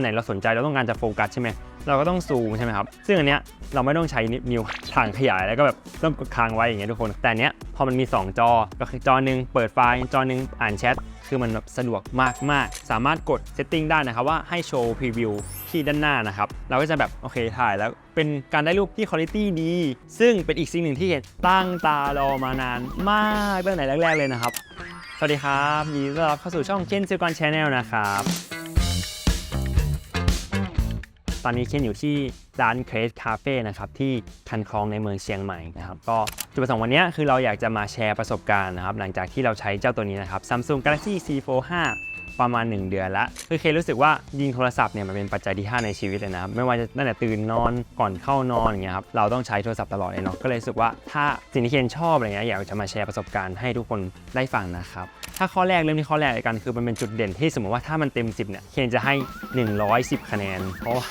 ันไหนเราสนใจเราต้องการจะโฟกัสใช่ไหมเราก็ต้องซูมใช่ไหมครับ ซึ่งอันเนี้ยเราไม่ต้องใช้นิ้วทางขยายแล้วก็แบบต้องกดค้างไว้อย่างเงี้ยทุกคน แต่อันเนี้ยพอมันมี 2 จอ ก็คือจอหนึ่งเปิดไฟล์ จอหนึ่งอ่านแชท คือมันแบบสะดวกมากๆ สามารถกดเซตติ้งได้นะครับว่าให้โชว์พรีวิวที่ด้านหน้านะครับ เราก็จะแบบโอเคถ่ายแล้วเป็นการได้รูปที่คุณภาพดี ซึ่งเป็นอีกสิ่งหนึ่งที่ตั้งตารอมานานมากตั้งแต่แรกๆเลยนะครับ สวัสดีครับยินดีต้อนรับเข้าสู่ช่องเคนซิลกอนชาแนลนะครับ ตอนนี้เคนอยู่ที่ร้านเครสคาเฟ่นะครับที่คันคลองในเมืองเชียงใหม่นะครับก็จุดประสงค์วันนี้คือเราอยากจะมาแชร์ประสบการณ์นะครับหลังจากที่เราใช้เจ้าตัวนี้นะครับ Samsung Galaxy C45 ประมาณ 1 เดือนละคือเครู้สึกว่ายิงโทรศัพท์เนี่ยมันเป็นปัจจัยที่ 5 ในชีวิตเลยนะครับไม่ว่าจะตั้งแต่ตื่นนอนก่อนเข้านอนอย่างเงี้ยครับเราต้องใช้โทรศัพท์ตลอดเลยเนาะก็เลยรู้สึกว่าถ้าสิ่งที่เคนชอบอะไรเงี้ยอยากจะมาแชร์ประสบการณ์ให้ทุกคนได้ฟังนะครับถ้าข้อแรกเริ่มที่ข้อแรกเลยกันคือมันเป็นจุดเด่นที่สมมติว่าถ้ามันเต็ม 10เนี่ยเคนจะให้ 110 คะแนน เพราะว่า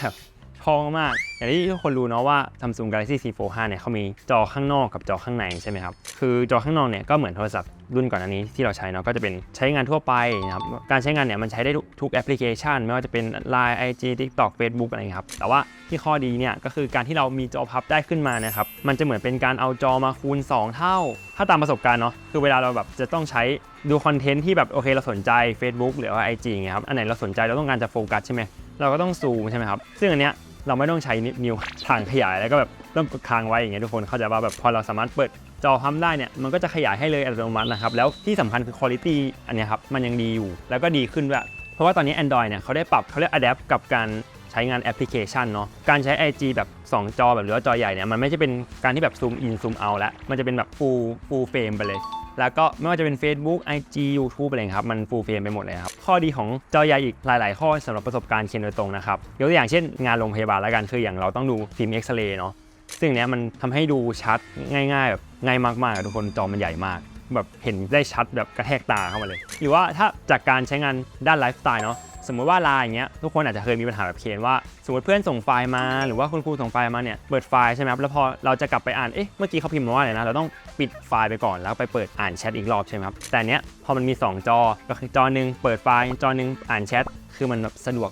แบบพองมาก อย่างที่ทุกคนรู้เนาะว่า Samsung Galaxy C Fold 5เนี่ยเขามีจอข้างนอกกับจอข้างในใช่ไหมครับ คือจอข้างนอกเนี่ยก็เหมือนโทรศัพท์รุ่นก่อนอันนี้ที่เราใช้เนาะก็จะเป็นใช้งานทั่วไปนะครับ การใช้งานเนี่ยมันใช้ได้ทุกแอปพลิเคชัน ไม่ว่าจะเป็น Line IG TikTok Facebook อะไรครับ แต่ว่าที่ข้อดีเนี่ยก็คือการที่เรามีจอพับได้ขึ้นมานะครับ มันจะเหมือนเป็นการเอาจอมาคูณ 2 เท่า ถ้าตามประสบการณ์เนาะ คือเวลาเราแบบจะต้องใช้ดูคอนเทนต์ที่แบบโอเคเราสนใจ Facebook หรือว่า IG อย่างเงี้ยครับ อันไหนเราสนใจเราต้องการจะโฟกัสใช่ไหมเราก็ต้องซูมใช่ไหมครับ ซึ่งอันเนี้ย เราไม่ต้องใช้นิ้วทางขยายแล้วก็แบบต้องกดค้างไว้อย่างเงี้ยทุกคนเข้าใจว่าแบบพอเราสามารถเปิดจอพับได้เนี่ยมันก็จะขยายให้เลยอัตโนมัตินะครับ แล้วที่สำคัญคือคุณภาพอันนี้ครับมันยังดีอยู่ แล้วก็ดีขึ้นด้วยเพราะว่าตอนนี้ Android เนี่ยเขาได้ปรับเขาเรียก adapt กับการใช้งานแอปพลิเคชันเนาะการใช้ IG แบบ 2 จอแบบหรือว่าจอใหญ่เนี่ยมันไม่ใช่เป็นการที่แบบซูมอินซูมเอาแล้วมันจะเป็นแบบ full full frame ไปเลย แล้วก็ไม่ว่าจะเป็น Facebook IG YouTube อะไรครับ มัน full frame ไปหมดเลยครับ ข้อดีของจอใหญ่อีกหลาย ๆ ข้อสำหรับประสบการณ์เคนโดยตรงนะครับยกตัวอย่างเช่นงานโรงพยาบาลแล้วกันคืออย่างเราต้องดูฟิล์มเอ็กซเรย์เนาะซึ่งเนี้ยมันทำให้ดูชัดง่ายๆแบบง่ายมากๆทุกคนจอมันใหญ่มากแบบเห็นได้ชัดแบบกระแทกตาเข้ามาเลย หรือว่าถ้าจากการใช้งานด้านไลฟ์สไตล์เนาะสมมติว่าไลน์อย่างเงี้ยทุกคนอาจจะเคยมีปัญหาแบบเคนว่า มมติเพื่อนส่งไฟล์มาหรือว่าคุณครูส่งไฟล์มาเนี่ยเปิดไฟล์ใช่ไหมครับแล้วพอเราจะกลับไปอ่านเอ๊ะเมื่อกี้เขาพิมพ์มาว่าอะไรนะเราต้องปิดไฟล์ไปก่อนแล้วไปเปิดอ่านแชทอีกรอบใช่ไหมครับแต่อันเนี้ยพอมันมี 2 จอก็คือจอหนึ่งเปิดไฟล์จอหนึ่งอ่านแชทคือมันแบบสะดวก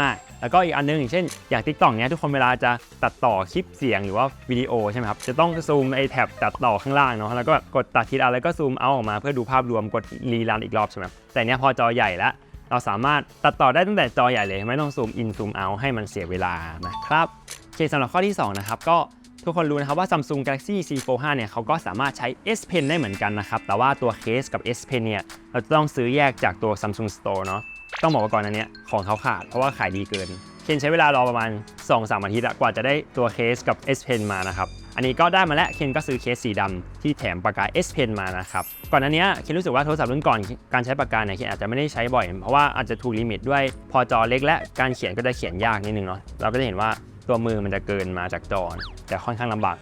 มากๆแล้วก็อีกอันนึงอย่างเช่นอย่าง t ิ k t o k เนี้ยทุกคนเวลาจะตัดต่อคลิปเสียงหรือว่าวิดีโอใช่ไหมครับจะต้องซูมไอ้แท็บตัดต่อข้างล่างเนาะแล้วก็แบบกดตัดทีละแล้วก็ซูมเอาออกมาเพื่อดูภาพรวมกดรีรันอีกรอบใช่ไหมแต่เนี้ยพอจอใหญ่แล้ว เราสามารถตัดต่อได้ตั้งแต่จอใหญ่เลย ไม่ต้องซูมอินซูมเอาให้มันเสียเวลานะครับโอเคสำหรับข้อที่ 2 นะครับ ก็ทุกคนรู้นะครับว่า Samsung Galaxy C Fold 5เนี่ยเขาก็สามารถใช้ S Pen ได้เหมือนกันนะครับ แต่ว่าตัวเคสกับ S Pen เนี่ยเราจะต้องซื้อแยกจากตัว Samsung Store เนาะต้องบอกว่าก่อนอันเนี้ยของเขาขาดเพราะว่าขายดีเกินเคนใช้เวลารอประมาณ 2-3 อาทิตย์กว่าจะได้ตัวเคสกับ S Pen มานะครับ อันนี้ก็ได้มาแล้วเคนก็ซื้อเคสสีดำที่แถมปากกา S Pen มานะครับ ก่อนอันเนี้ยเคนรู้สึกว่าโทรศัพท์รุ่นก่อนการใช้ปากกาเนี่ยเคนอาจจะไม่ได้ใช้บ่อย เพราะว่าอาจจะถูกลิมิตด้วยพอจอเล็กและการเขียนก็จะเขียนยากนิดนึงเนาะเราก็จะเห็นว่าตัวมือมันจะเกินมาจากจอแต่ค่อนข้างลำบาก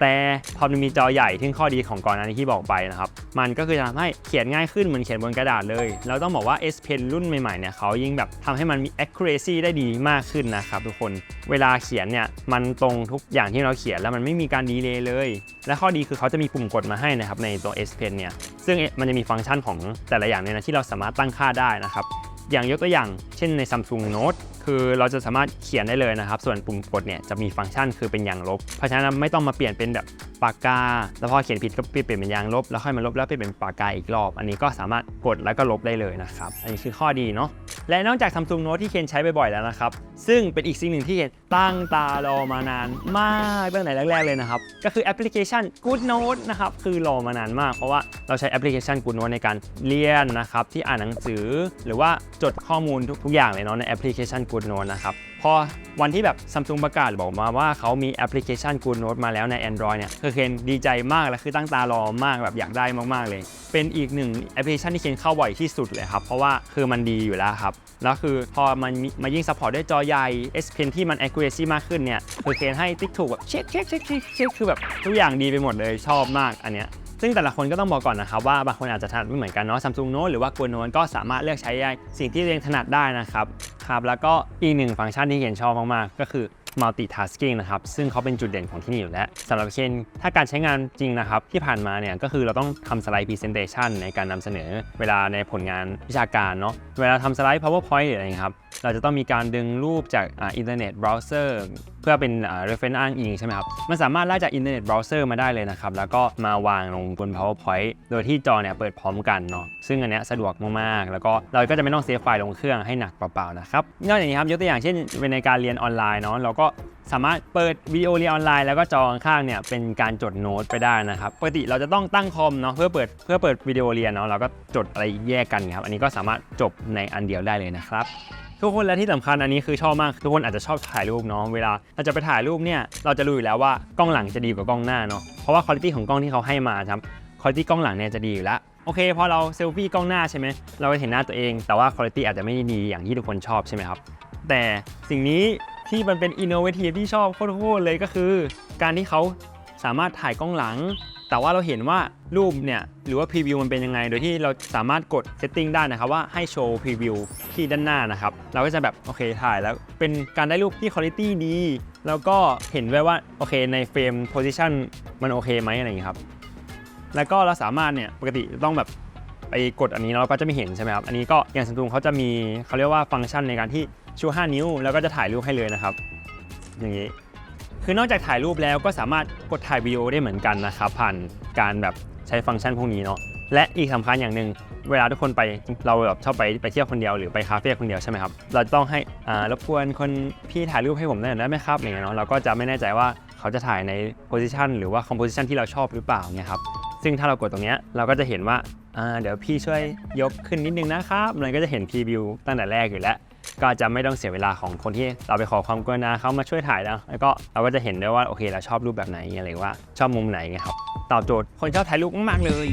แต่พอมันมีจอใหญ่ที่ข้อดีของก่อนอันนี้ที่บอกไปนะครับ มันก็คือจะทำให้เขียนง่ายขึ้นเหมือนเขียนบนกระดาษเลยแล้วต้องบอกว่า S Pen รุ่นใหม่ๆเนี่ยเขายิ่งแบบทำให้มันมี accuracy ได้ดีมากขึ้นนะครับทุกคน เวลาเขียนเนี่ยมันตรงทุกอย่างที่เราเขียนแล้วมันไม่มีการดีเลย์เลย และข้อดีคือเขาจะมีปุ่มกดมาให้นะครับในตัว S Pen เนี่ย ซึ่งมันจะมีฟังก์ชันของแต่ละอย่างเนี่ยนะที่เราสามารถตั้งค่าได้นะครับอย่างยกตัวอย่างเช่นใน Samsung Note คือเราจะสามารถเขียนได้เลยนะครับ ส่วนปุ่มกดเนี่ยจะมีฟังก์ชันคือเป็นยางลบ เพราะฉะนั้นไม่ต้องมาเปลี่ยนเป็นแบบปากกา แล้วพอเขียนผิดก็เปลี่ยนเป็นยางลบ แล้วค่อยมาลบแล้วเปลี่ยนเป็นปากกาอีกรอบ อันนี้ก็สามารถกดแล้วก็ลบได้เลยนะครับ อันนี้คือข้อดีเนาะ และนอกจาก Samsung Note ที่เคนใช้บ่อยๆแล้วนะครับ ซึ่งเป็นอีกสิ่งหนึ่งที่เคนตั้งตารอมานานมากตั้งแต่แรกๆเลยนะครับ ก็คือแอปพลิเคชัน Good Note นะครับคือรอมานานมาก เพราะว่าเราใช้แอปพลิเคชัน Good Note ในการเรียนนะครับที่อ่านหนังสือ หรือว่าจดข้อมูลทุกๆอย่างเลยเนาะในแอปพลิเคชัน Good Note นะครับ พอวันที่แบบ Samsung ประกาศบอกมาว่าเขามีแอปพลิเคชัน Good Note มาแล้วใน Android เนี่ยคือเคนดีใจมากและคือตั้งตารอมากแบบอยากได้มากๆเลย เป็นอีกหนึ่งแอปพลิเคชันที่เคนเข้าบ่อยที่สุดเลยครับ เพราะว่าคือมันดีอยู่แล้วครับ แล้วคือพอมันมายิ่งซัพพอร์ตด้วยจอใหญ่ S Pen ที่มัน accuracy มากขึ้นเนี่ยคือเคนให้ติ๊กถูกแบบเช็คเช็คเช็คเช็คเช็คคือแบบทุกอย่างดีไปหมดเลยชอบมากอันเนี้ยซึ่งแต่ละคนก็ต้องบอกก่อนนะครับว่าบางคนอาจจะถนัดไม่เหมือนกันเนาะ Samsung Note หรือว่า Good Note ก็สามารถเลือกใช้ได้สิ่งที่เองถนัดได้นะครับ ครับแล้วก็อีกหนึ่งฟังก์ชันที่เห็นชอบมากๆ ก็คือ multitasking นะครับซึ่งเขาเป็นจุดเด่นของที่นี่อยู่แล้วสำหรับเคนถ้าการใช้งานจริงนะครับที่ผ่านมาเนี่ยก็คือเราต้องทำสไลด์ presentation ในการนำเสนอเวลาในผลงานวิชาการเนาะเวลาทำสไลด์ powerpoint หรืออะไรครับเราจะต้องมีการดึงรูปจากอินเทอร์เน็ตเบราว์เซอร์เพื่อเป็น reference อ้างอิงใช่ไหมครับ มันสามารถไล่จากอินเทอร์เน็ตเบราว์เซอร์มาได้เลยนะครับ แล้วก็มาวางลงบน powerpoint โดยที่จอเนี่ยเปิดพร้อมกันเนาะ ซึ่งอันเนี้ยสะดวกมากๆ แล้วก็เราก็จะไม่ต้องเซฟไฟล์ลงเครื่องให้หนักเปล่าๆนะครับ นอกจากนี้ครับยกตัวอย่างเช่นเป็นในการเรียนออนไลน์เนาะ เราก็สามารถเปิดวิดีโอเรียนออนไลน์แล้วก็จอข้างๆเนี่ยเป็นการจดโน้ตไปได้นะครับปกติเราจะต้องตั้งคอมเนาะเพื่อเปิดเพื่อเปิดวิดีโอเรียนเนาะเราก็จดอะไรแยกกันครับอันนี้ก็สามารถจบในอันเดียวได้เลยนะครับ ทุกคนและที่สำคัญอันนี้คือชอบมากทุกคนอาจจะชอบถ่ายรูปเนาะเวลาเราจะไปถ่ายรูปเนี่ยเราจะรู้อยู่แล้วว่ากล้องหลังจะดีกว่ากล้องหน้าเนาะเพราะว่าคุณภาพของกล้องที่เขาให้มาครับคุณภาพกล้องหลังเนี่ยจะดีอยู่แล้วโอเคพอเราเซลฟี่กล้องหน้าใช่ไหมเราจะเห็นหน้าตัวเองแต่ว่าคุณภาพอาจจะไม่ดีอย่างที่ทุกคนชอบใช่ไหมครับแต่สิ่งนี้ที่มันเป็นอินโนเวทีฟที่ชอบโคตรๆเลยก็คือ การที่เขาสามารถถ่ายกล้องหลัง แต่ว่าเราเห็นว่ารูปเนี่ยหรือว่าพรีวิวมันเป็นยังไง โดยที่เราสามารถกดเซตติ้งได้นะครับว่าให้โชว์พรีวิวที่ด้านหน้านะครับ เราก็จะแบบโอเคถ่ายแล้วเป็นการได้รูปที่คุณภาพดี แล้วก็เห็นด้วยว่าโอเคในเฟรมโพซิชันมันโอเคไหมอะไรอย่างนี้ครับ แล้วก็เราสามารถเนี่ยปกติต้องแบบไปกดอันนี้แล้วเราก็จะไม่เห็นใช่ไหมครับ อันนี้ก็อย่างซัมซุงเขาจะมีเขาเรียกว่าฟังก์ชันในการที่ชู5นิ้ว แล้วก็จะถ่ายรูปให้เลยนะครับ อย่างนี้ คือนอกจากถ่ายรูปแล้วก็สามารถกดถ่ายวิดีโอได้เหมือนกันนะครับผ่านการแบบใช้ฟังก์ชันพวกนี้เนาะและอีกสำคัญอย่างหนึ่งเวลาทุกคนไปเราแบบชอบไปไปเที่ยวคนเดียวหรือไปคาเฟ่คนเดียวใช่ไหมครับเราต้องให้อ่ารบกวนคนพี่ถ่ายรูปให้ผมหน่อยได้ไหมครับอย่างเงี้ยเนาะเราก็จะไม่แน่ใจว่าเขาจะถ่ายในโพซิชันหรือว่าคอมโพสิชันที่เราชอบหรือเปล่าเนี่ยครับซึ่งถ้าเรากดตรงเนี้ยเราก็จะเห็นว่า อ่าเดี๋ยวพี่ช่วยยกขึ้นนิดนึงนะครับมันก็จะเห็นพรีวิวตั้งแต่แรกอยู่แล้ว ก็จะไม่ต้องเสียเวลาของคนที่เราไปขอความกรุณาเขามาช่วยถ่ายแล้ว แล้วก็เราก็จะเห็นได้ว่าโอเคเราชอบรูปแบบไหนอะไรว่าชอบมุมไหนไงครับ ตอบโจทย์คนชอบถ่ายรูปมากๆเลย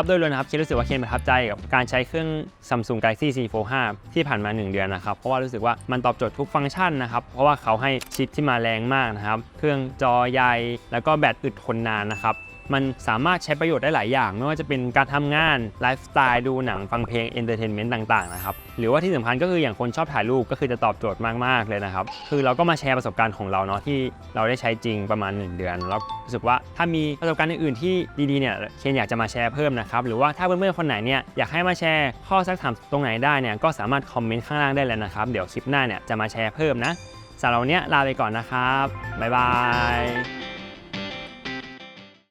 ครับโดยรวมนะครับเคนรู้สึกว่าเคนประทับใจกับการใช้เครื่อง Samsung Galaxy Z Fold 5ที่ผ่านมา 1 เดือนนะครับ เพราะว่ารู้สึกว่ามันตอบโจทย์ทุกฟังก์ชันนะครับ เพราะว่าเขาให้ชิปที่มาแรงมากนะครับ เครื่องจอใหญ่แล้วก็แบตอึดทนนานนะครับ มันสามารถใช้ประโยชน์ได้หลายอย่าง ไม่ว่าจะเป็นการทำงานไลฟ์สไตล์ดูหนังฟังเพลงเอนเตอร์เทนเมนต์ต่างๆนะครับหรือว่าที่สำคัญก็คืออย่างคนชอบถ่ายรูปก็คือจะตอบโจทย์มากๆเลยนะครับคือเราก็มาแชร์ประสบการณ์ของเราเนาะที่เราได้ใช้จริงประมาณ 1 เดือนแล้วรู้สึกว่าถ้ามีประสบการณ์อื่นๆที่ดีๆเนี่ยเคนอยากจะมาแชร์เพิ่มนะครับหรือว่าถ้าเพื่อนๆคนไหนเนี่ยอยากให้มาแชร์ข้อสักถามตรงไหนได้เนี่ยก็สามารถคอมเมนต์ข้างล่างได้เลยนะครับเดี๋ยวคลิปหน้าเนี่ยจะมาแชร์เพิ่มนะสำหรับวันนี้ลาไปก่อนนะครับบ๊ายบาย